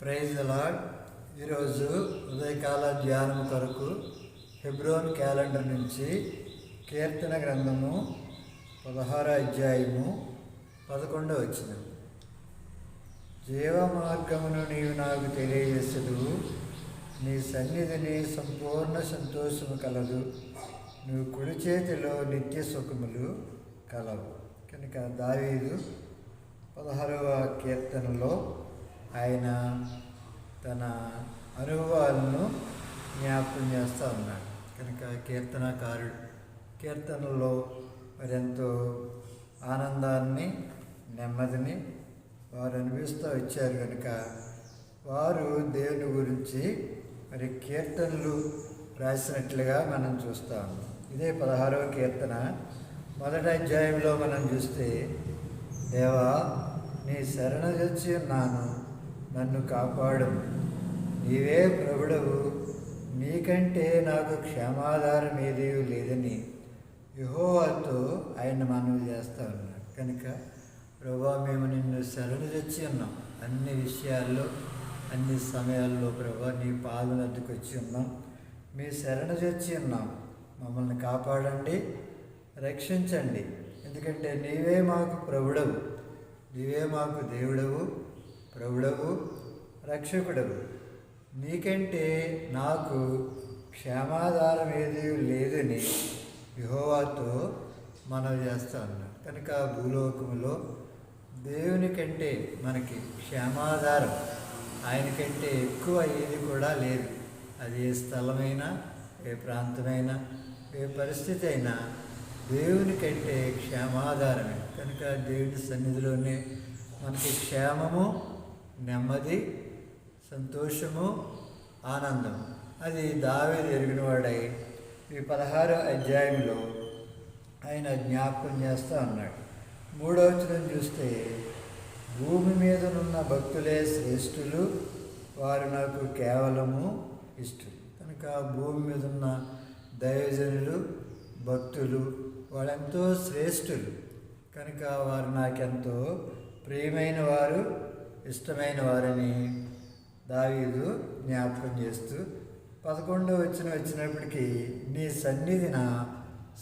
Praise lord ఈరోజు ఉదయకాల ధ్యానం కొరకు ఫిబ్రవరి క్యాలెండర్ నుంచి కీర్తన గ్రంథము పదహార అధ్యాయము పదకొండవ వచ్చిన జీవ మార్గమును నీవు నాకు తెలియజేసదు నీ సన్నిధిని సంపూర్ణ సంతోషము కలదు. నువ్వు కుడి చేతిలో నిత్య సుఖములు కలవు. కనుక దావీదు పదహారవ కీర్తనలో ఆయన తన అనుభవాలను జ్ఞాపకం చేస్తూ ఉన్నాడు. కనుక కీర్తనకారుడు కీర్తనలో మరెంతో ఆనందాన్ని నెమ్మదిని వారు అనిపిస్తూ వచ్చారు కనుక వారు దేవుని గురించి మరి కీర్తనలు రాసినట్లుగా మనం చూస్తాము ఇదే పదహారవ కీర్తన. మొదటి అధ్యాయంలో మనం చూస్తే దేవా నీ శరణ తెచ్చి ఉన్నాను. నన్ను కాపాడు. నీవే ప్రభుడవు. నీకంటే నాకు క్షేమాధారం ఏదీ లేదని యహోవాతో ఆయన మనవి చేస్తా ఉన్నాడు. కనుక ప్రభా మేము నిన్ను శరణు తెచ్చి ఉన్నాం. అన్ని విషయాల్లో అన్ని సమయాల్లో ప్రభా నీ పాదం వచ్చి ఉన్నాం. మీ శరణ తెచ్చి ఉన్నాం. మమ్మల్ని కాపాడండి రక్షించండి. ఎందుకంటే నీవే మాకు ప్రభుడవు. నీవే మాకు దేవుడవు. ప్రభుడవు రక్షకుడవు. నీకంటే నాకు క్షేమాధారం ఏది లేదని యహోవాతో మనం చేస్తా ఉన్నాం. కనుక భూలోకంలో దేవుని కంటే మనకి క్షేమాధారం ఆయన కంటే ఎక్కువ ఏది కూడా లేదు. అది ఏ స్థలమైనా ఏ ప్రాంతమైనా ఏ పరిస్థితి అయినా దేవుని కంటే క్షేమాధారమే. కనుక దేవుని సన్నిధిలోనే మనకి క్షేమము నెమ్మది సంతోషము ఆనందం అది దావేది ఎరిగినవాడై ఈ పదహారో అధ్యాయంలో ఆయన జ్ఞాపకం చేస్తూ ఉన్నాడు మూడవచనం చూస్తే భూమి మీదనున్న భక్తులే శ్రేష్ఠులు వారు నాకు కేవలము ఇష్టం కనుక భూమి మీద ఉన్న దైవజనులు భక్తులు వాళ్ళెంతో శ్రేష్ఠులు. కనుక వారు నాకెంతో ప్రియమైన వారు ఇష్టమైన వారని దావీదు జ్ఞాపకం చేస్తూ పదకొండో వచ్చిన వచ్చినప్పటికీ నీ సన్నిధిన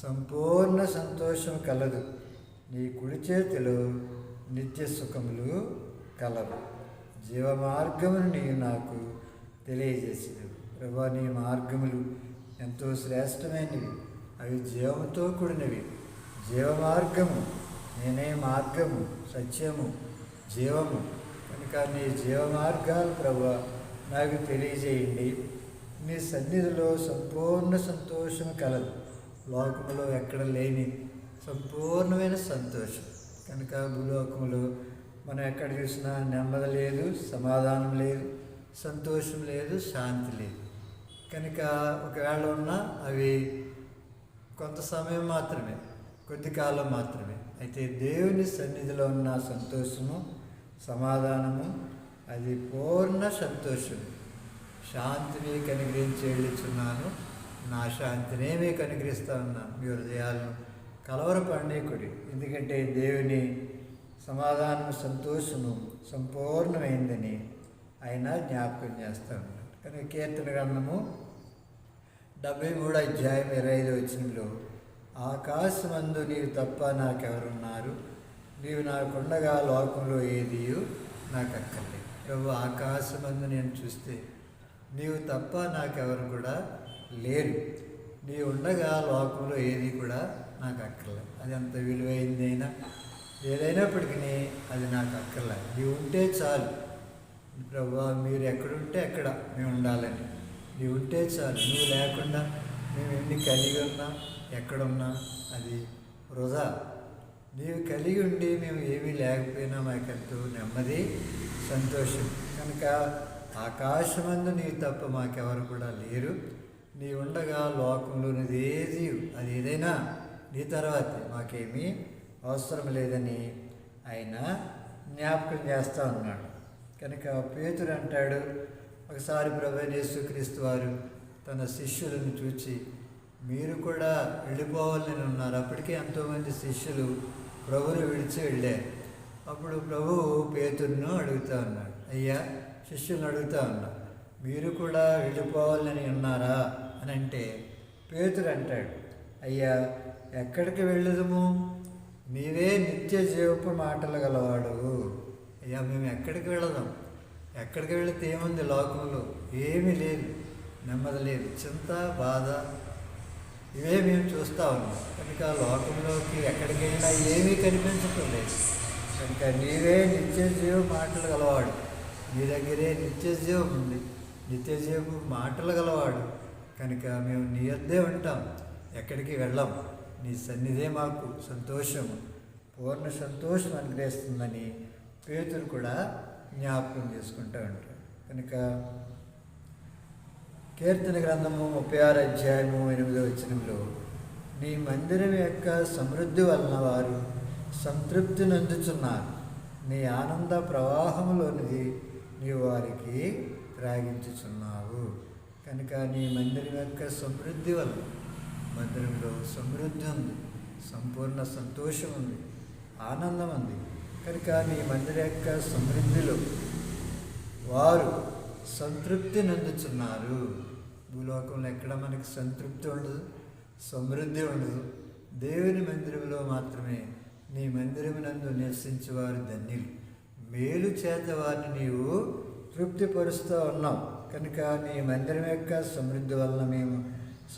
సంపూర్ణ సంతోషం కలదు. నీ కుడి చేతిలో నిత్య సుఖములు కలవు. జీవ మార్గమును నీవు నాకు తెలియజేసేది ప్రభా నీ మార్గములు ఎంతో శ్రేష్టమైనవి. అవి జీవముతో కూడినవి. జీవ మార్గము నేనే మార్గము సత్యము జీవము. కనుక నీ జీవ మార్గాలు ప్రభు నాకు తెలియజేయండి. నీ సన్నిధిలో సంపూర్ణ సంతోషం కలదు. లోకములో ఎక్కడ లేని సంపూర్ణమైన సంతోషం. కనుక భూలోకములో మనం ఎక్కడ చూసినా నెమ్మది లేదు సమాధానం లేదు సంతోషం లేదు శాంతి లేదు. కనుక ఒకవేళ ఉన్నా అవి కొంత సమయం మాత్రమే కొద్ది కాలం మాత్రమే. అయితే దేవుని సన్నిధిలో ఉన్న సంతోషము సమాధానము. అది పూర్ణ సంతోషం. శాంతిని కనుగ్రహించి వెళ్ళిచున్నాను. నా శాంతినే మీకు అనుగ్రహిస్తా ఉన్నాను. మీ హృదయాలను కలవరపడనీకుడి ఎందుకంటే దేవుని సమాధానం సంతోషము సంపూర్ణమైందని ఆయన జ్ఞాపకం చేస్తూ ఉన్నాడు. కానీ కీర్తన గ్రంథము డెబ్బై మూడు అధ్యాయం ఇరవై ఐదు వచ్చినలో ఆకాశమందు నీవు తప్ప నాకెవరున్నారు? నీవు నాకుండగా లోకంలో ఏది నాకు అక్కర్లేదు ప్రభు ఆకాశమందు నేను చూస్తే నీవు తప్ప నాకెవరు కూడా లేరు. నీవు ఉండగా లోకంలో ఏది కూడా నాకు అక్కర్లేదు అది అంత విలువైందైనా ఏదైనప్పటికీ అది నాకు అక్కర్లేదు నీవు ఉంటే చాలు. ప్రభు మీరు ఎక్కడుంటే అక్కడ మేము ఉండాలని. నీవు ఉంటే చాలు. నువ్వు లేకుండా మేము ఎన్ని కలిగి ఉన్నా ఎక్కడున్నా అది వృధా. నీవు కలిగి ఉండి మేము ఏమీ లేకపోయినా మాకెంతో నెమ్మది సంతోషం. కనుక ఆకాశమందు నీవు తప్ప మాకెవరు కూడా లేరు. నీ ఉండగా లోకంలోనిది ఏది అది ఏదైనా నీ తర్వాత. మాకేమీ అవసరం లేదని ఆయన జ్ఞాపకం చేస్తూ ఉన్నాడు. కనుక పేతుడు అంటాడు ఒకసారి ప్రభు వారు తన శిష్యులను చూచి మీరు కూడా వెళ్ళిపోవాలని ఉన్నారు. అప్పటికే ఎంతోమంది శిష్యులు ప్రభుని విడిచి వెళ్ళారు అప్పుడు ప్రభువు పేతురును అడుగుతా ఉన్నాడు. అయ్యా శిష్యులను అడుగుతా ఉన్నాడు మీరు కూడా వెళ్ళిపోవాలని ఉన్నారా? అని అంటే పేతురు అంటాడు అయ్యా ఎక్కడికి వెళ్ళదుము? నీవే నిత్య జీవపు మాటలు గలవాడు. అయ్యా మేము ఎక్కడికి వెళ్దాం ఎక్కడికి వెళితే ఏముంది? లోకంలో ఏమీ లేదు. నెమ్మది లేదు. చింత బాధ ఇవే మేము చూస్తూ ఉన్నాం. కనుక లోకంలోకి ఎక్కడికి వెళ్ళినా ఏమీ కనిపించట్లేదు కనుక నీవే నిత్యజీవ మాటలు గలవాడు. నీ దగ్గరే నిత్య జీవం ఉంది. నిత్యజీవకు మాటలు గలవాడు. కనుక మేము నీ వద్దే ఉంటాం. ఎక్కడికి వెళ్ళాం? నీ సన్నిధే మాకు సంతోషము పూర్ణ సంతోషం అనుగ్రహిస్తుందని పేతులు కూడా జ్ఞాపకం చేసుకుంటూ ఉంటారు కనుక కీర్తన గ్రంథము ముప్పై ఆరు అధ్యాయము ఎనిమిదో వచనంలో నీ మందిరం యొక్క సమృద్ధి వలన వారు సంతృప్తి నందుచున్నారు. నీ ఆనంద ప్రవాహంలోనిది నీవు వారికి త్రాగించుచున్నావు. కనుక నీ మందిరం యొక్క సమృద్ధి వలన మందిరంలో సమృద్ధి ఉంది సంపూర్ణ సంతోషం ఉంది ఆనందం ఉంది. కనుక నీ మందిరం యొక్క సమృద్ధిలో వారు సంతృప్తి నందుచున్నారు. భూలోకంలో ఎక్కడ మనకి సంతృప్తి ఉండదు సమృద్ధి ఉండదు. దేవుని మందిరంలో మాత్రమే నీ మందిరమునందు నివసించేవారు ధన్యులు. మేలు చేత వారిని నీవు తృప్తిపరుస్తూ ఉన్నావు. కనుక నీ మందిరం యొక్క సమృద్ధి వలన మేము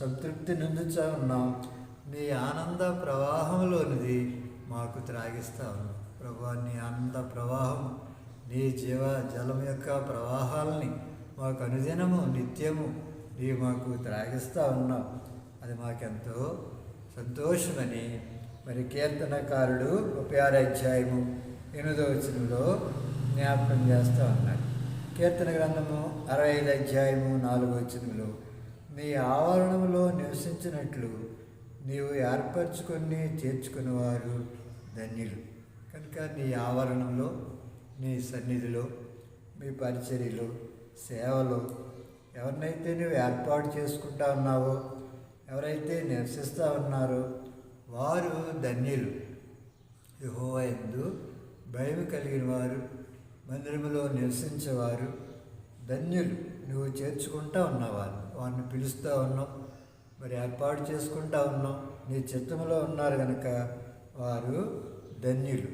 సంతృప్తి నిందుతూ ఉన్నాం. నీ ఆనంద ప్రవాహంలోనిది మాకు త్రాగిస్తా ఉన్నాం. ప్రభా నీ ఆనంద ప్రవాహం నీ జీవ జలం యొక్క ప్రవాహాలని మాకు అనుదినము నిత్యము నీ మాకు త్రాగిస్తూ ఉన్నావు. అది మాకెంతో సంతోషమని మరి కీర్తనకారుడు ముప్పై ఆరు అధ్యాయము ఎనిమిదో వచనంలో జ్ఞాపకం చేస్తూ ఉన్నాడు. కీర్తన గ్రంథము అరవై ఐదు అధ్యాయము నాలుగో వచనంలో నీ ఆవరణంలో నివసించినట్లు నీవు ఏర్పరచుకొని చేర్చుకునేవారు ధన్యులు. కనుక నీ ఆవరణంలో నీ సన్నిధిలో మీ పరిచర్యలో సేవలో ఎవరినైతే నువ్వు ఏర్పాటు చేసుకుంటా ఉన్నావో ఎవరైతే నివసిస్తూ ఉన్నారో వారు ధన్యులు. యహోవా ఎందు భయం కలిగిన వారు మందిరములో నివసించేవారు ధన్యులు. నువ్వు చేర్చుకుంటా ఉన్నవారు వారిని పిలుస్తూ ఉన్నావు మరి ఏర్పాటు చేసుకుంటా ఉన్నాం నీ చిత్తములో ఉన్నారు కనుక వారు ధన్యులు.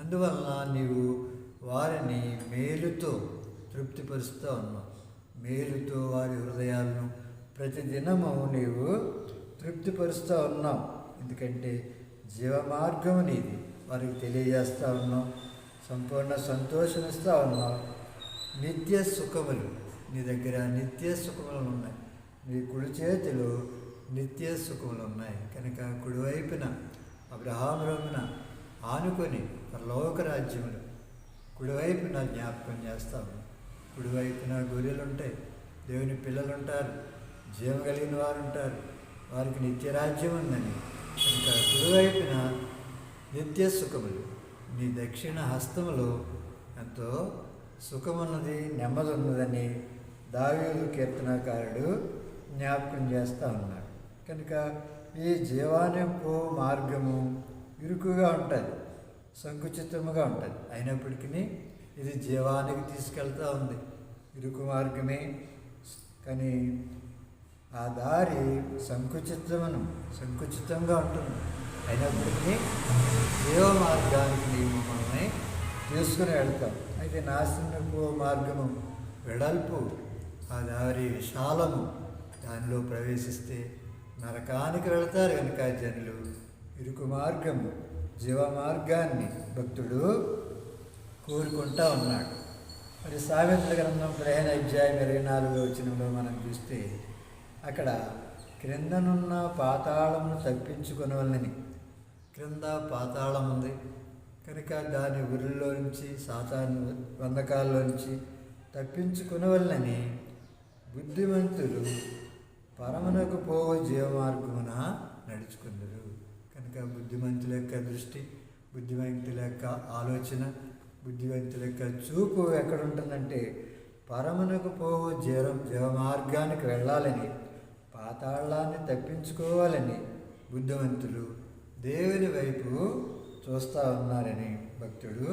అందువలన నీవు వారిని మేలుతో తృప్తిపరుస్తూ ఉన్నావు. మేలుతో వారి హృదయాలను ప్రతిదినము నీవు తృప్తిపరుస్తూ ఉన్నావు. ఎందుకంటే జీవమార్గం నీది. వారికి తెలియజేస్తూ ఉన్నావు. సంపూర్ణ సంతోషం ఇస్తూ ఉన్నావు. నిత్య సుఖములు నీ దగ్గర నిత్య సుఖములు ఉన్నాయి. నీ కుడి చేతిలో నిత్య సుఖములు ఉన్నాయి. కనుక కుడివైపున అబ్రహాం ఆనుకొని పరలోక రాజ్యములు కుడివైపున జ్ఞాపకం చేస్తాము కుడివైపున గొర్రెలు ఉంటాయి దేవుని పిల్లలు ఉంటారు జీవం కలిగిన వారు ఉంటారు వారికి నిత్య రాజ్యం ఉందని. ఇంకా కుడివైపున నిత్య సుఖములు. నీ దక్షిణ హస్తములో ఎంతో సుఖమున్నది నెమ్మది ఉన్నదని దావీదు కీర్తనకారుడు జ్ఞాపకం చేస్తూ ఉన్నాడు. కనుక ఈ జీవానింపు మార్గము ఇరుకుగా ఉంటుంది. సంకుచితముగా ఉంటుంది. అయినప్పటికీ ఇది జీవానికి తీసుకెళ్తూ ఉంది. ఇరుకు మార్గమే కానీ ఆ దారి సంకుచితమను సంకుచితంగా ఉంటుంది. అయినప్పటికీ జీవ మార్గానికి నీవు తీసుకుని వెళ్తాం అయితే నాశనపు మార్గము వెడల్పు ఆ దారి విశాలము. దానిలో ప్రవేశిస్తే నరకానికి వెళతారు కనుక జనులు. ఇరుకు మార్గము జీవ మార్గాన్ని భక్తుడు కోరుకుంటా ఉన్నాడు. మరి సామెతల గ్రంథం పదిహేను అధ్యాయం ఇరవై నాలుగు వచనంలో మనం చూస్తే అక్కడ క్రిందనున్న పాతాళమును తప్పించుకొనవలని క్రింద పాతాళం ఉంది. కనుక దాని ఉరిలో నుంచి సాతాను వందకాల్లో నుంచి తప్పించుకునవలనని బుద్ధిమంతులు పరమునకు పోవు జీవమార్గమున నడుచుకుందరు. కనుక బుద్ధిమంతుల యొక్క దృష్టి బుద్ధిమంతుల యొక్క ఆలోచన బుద్ధివంతుల యొక్క చూపు ఎక్కడ ఉంటుందంటే పరమునకు పోవు జీవ జీవమార్గానికి వెళ్ళాలని పాతాళాన్ని తప్పించుకోవాలని బుద్ధివంతులు దేవుని వైపు చూస్తూ ఉన్నారని భక్తుడు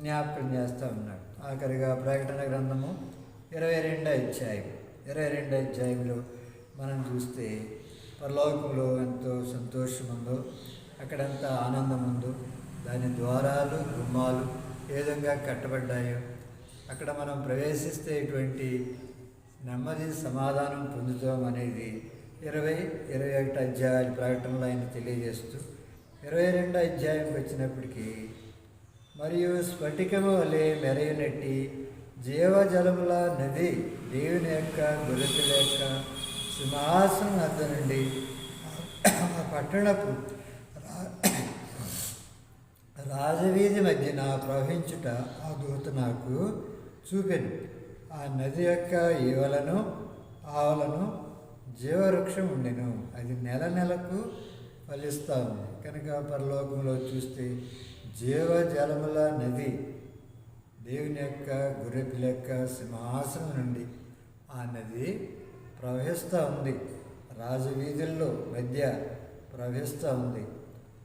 జ్ఞాపకం చేస్తూ ఉన్నాడు. ఆఖరిగా ప్రకటన గ్రంథము ఇరవై రెండో అధ్యాయం. ఇరవై రెండో అధ్యాయంలో మనం చూస్తే పరలోకంలో ఎంతో సంతోషం ఉందో అక్కడంతా ఆనందం ఉందో దాని ద్వారాలు గుమ్మాలు ఏ విధంగా కట్టబడ్డాయో. అక్కడ మనం ప్రవేశిస్తే ఇటువంటి నెమ్మది సమాధానం పొందుతాం అనేది ఇరవై ఇరవై ఒకటి అధ్యాయాల ప్రకటనలో ఆయన తెలియజేస్తూ ఇరవై రెండు అధ్యాయంకి వచ్చినప్పటికీ మరియు స్ఫటికము వలె మెరయునట్టి జీవజలముల నది దేవుని యొక్క గురుతుల యొక్క సింహాసనం వద్ద నుండి ఆ పట్టణపు రాజవీధి మధ్యన ప్రవహించుట ఆ దూత నాకు చూపెను. ఆ నది యొక్క ఈవలను ఆవలను జీవవృక్షం ఉండెను. అది నెల నెలకు ఫలిస్తూ ఉంది కనుక పరలోకంలో చూస్తే జీవజలముల నది దేవుని యొక్క గుర్రెపిల యొక్క సింహాసనం నుండి ఆ నది ప్రవహిస్తూ ఉంది. రాజవీధుల్లో మధ్య ప్రవహిస్తూ ఉంది.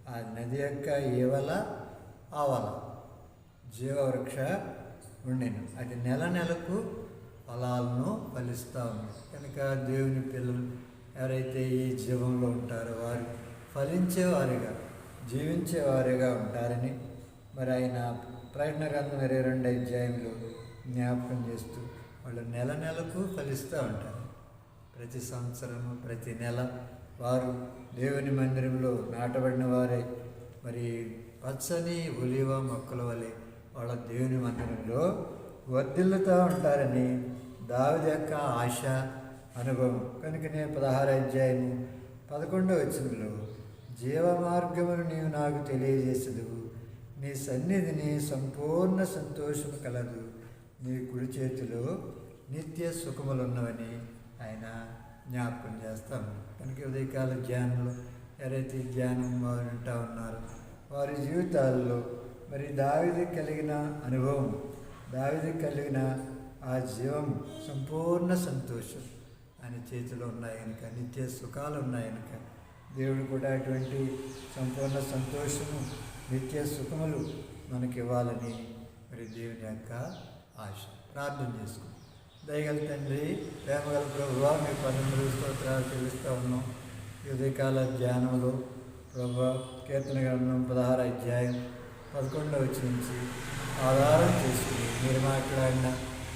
ఆ నది యొక్క ఈవల ఆవల. జీవవృక్ష ఉండేను అది నెల నెలకు ఫలాలను ఫలిస్తూ ఉంది. కనుక దేవుని పిల్లలు ఎవరైతే ఈ జీవంలో ఉంటారో వారు ఫలించేవారిగా జీవించేవారిగా ఉంటారని మరి ఆయన ప్రకటన గ్రంథం ఇరవై రెండు అధ్యాయంలో జ్ఞాపకం చేస్తూ వాళ్ళు నెల నెలకు ఫలిస్తూ ఉంటారు. ప్రతి సంవత్సరము ప్రతి నెల వారు దేవుని మందిరంలో నాటబడిన వారే. మరి పచ్చని ఒలివ మొక్కల వలె వాళ్ళ దేవుని మందిరంలో వర్ధిల్లుతూ ఉంటారని దావిది యొక్క ఆశ అనుభవం. కనుకనే పదహారు అధ్యాయము పదకొండవ వచనంలో జీవ మార్గమును నీవు నాకు తెలియజేసదు నీ సన్నిధిని సంపూర్ణ సంతోషము కలదు. నీ కుడి చేతిలో నిత్య సుఖములున్నవని ఆయన జ్ఞాపకం చేస్తాము. కనుక ఉదయకాల ధ్యానంలో ఎవరైతే ధ్యానం వారు వింటా ఉన్నారో వారి జీవితాల్లో మరి దావిది కలిగిన అనుభవం దావిది కలిగిన ఆ జీవం సంపూర్ణ సంతోషం. ఆయన చేతిలో ఉన్నాయి కనుక నిత్య సుఖాలు ఉన్నాయి కనుక దేవుడు కూడా అటువంటి సంపూర్ణ సంతోషము నిత్య సుఖములు మనకి ఇవ్వాలని మరి దేవుని యొక్క ఆశ. ప్రార్థన చేసుకుంటాం దయగల తండ్రి ప్రేమగల ప్రభువా మీ పన్నెండు స్తోత్రాలు తెలుస్తూ ఉన్నాం. ఉదయకాల ధ్యానంలో ప్రభా కీర్తన గ్రంథం పదహారు అధ్యాయం పదకొండవ నుంచి ఆధారం చేసుకుని మీరు మాట్లాడిన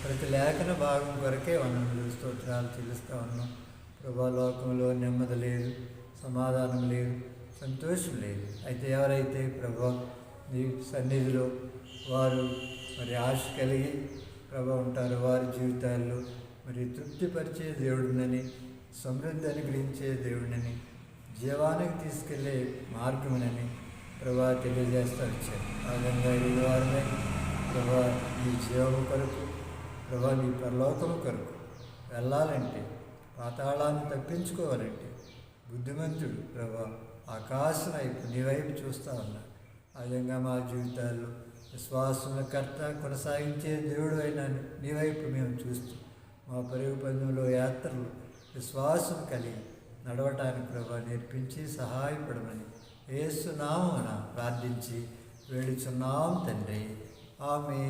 ప్రతి లేఖన భాగం కొరకే వనములు స్తోత్రాలు చెల్లిస్తూ ఉన్నాం. ప్రభా లోకంలో నెమ్మది లేదు సమాధానం లేదు సంతోషం లేదు. అయితే ఎవరైతే ప్రభా నీ సన్నిధిలో వారు మరి ఆశ కలిగి ప్రభా ఉంటారు వారి జీవితాల్లో మరి తృప్తిపరిచే దేవుడినని సమృద్ధి అనుగ్రహించే దేవుడినని జీవానికి తీసుకెళ్ళే మార్గమునని ప్రభా తెలియజేస్తూ వచ్చారు. ఆ విధంగా ఈ వారమే ప్రభా నీ జీవము కొరకు ప్రభా నీ పరలోకము కొరకు వెళ్ళాలంటే పాతాళాన్ని తప్పించుకోవాలంటే బుద్ధిమంతుడు ప్రభా ఆకాశం వైపు నీ వైపు చూస్తూ ఉన్నా ఆ విధంగా మా జీవితాల్లో విశ్వాసకర్త కొనసాగించే దేవుడు అయినా నీ వైపు మేము చూస్తూ మా పరుగు పందెంలో యాత్రలు విశ్వాసం కలిగి నడవటానికి ప్రభా నేర్పించి సహాయపడమని ఏసునామన ప్రార్థించి వేడుచున్నాం తండ్రి. ఆమె